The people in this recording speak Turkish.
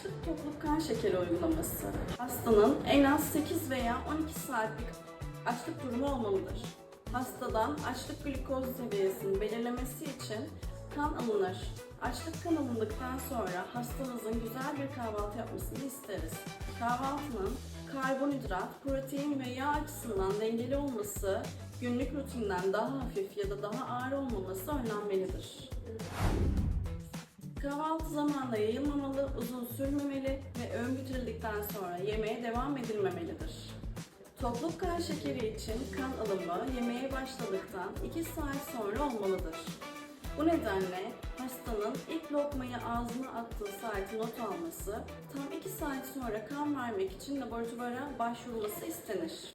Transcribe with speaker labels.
Speaker 1: açlık tokluk kan şekeri uygulaması hastanın en az 8 veya 12 saatlik açlık durumu olmalıdır. Hastadan açlık glikoz seviyesini belirlemesi için kan alınır. Açlık kan alındıktan sonra hastamızın güzel bir kahvaltı yapmasını isteriz. Kahvaltının karbonhidrat, protein ve yağ açısından dengeli olması, günlük rutinden daha hafif ya da daha ağır olmaması önlenmelidir. Kahvaltı zamanında yayılmamalı, uzun sürmemeli ve öğün bitirildikten sonra yemeğe devam edilmemelidir. Topluk kan şekeri için kan alımı yemeğe başladıktan 2 saat sonra olmalıdır. Bu nedenle hastanın ilk lokmayı ağzına attığı saati not alması, tam 2 saat sonra kan vermek için laboratuvara başvurulması istenir.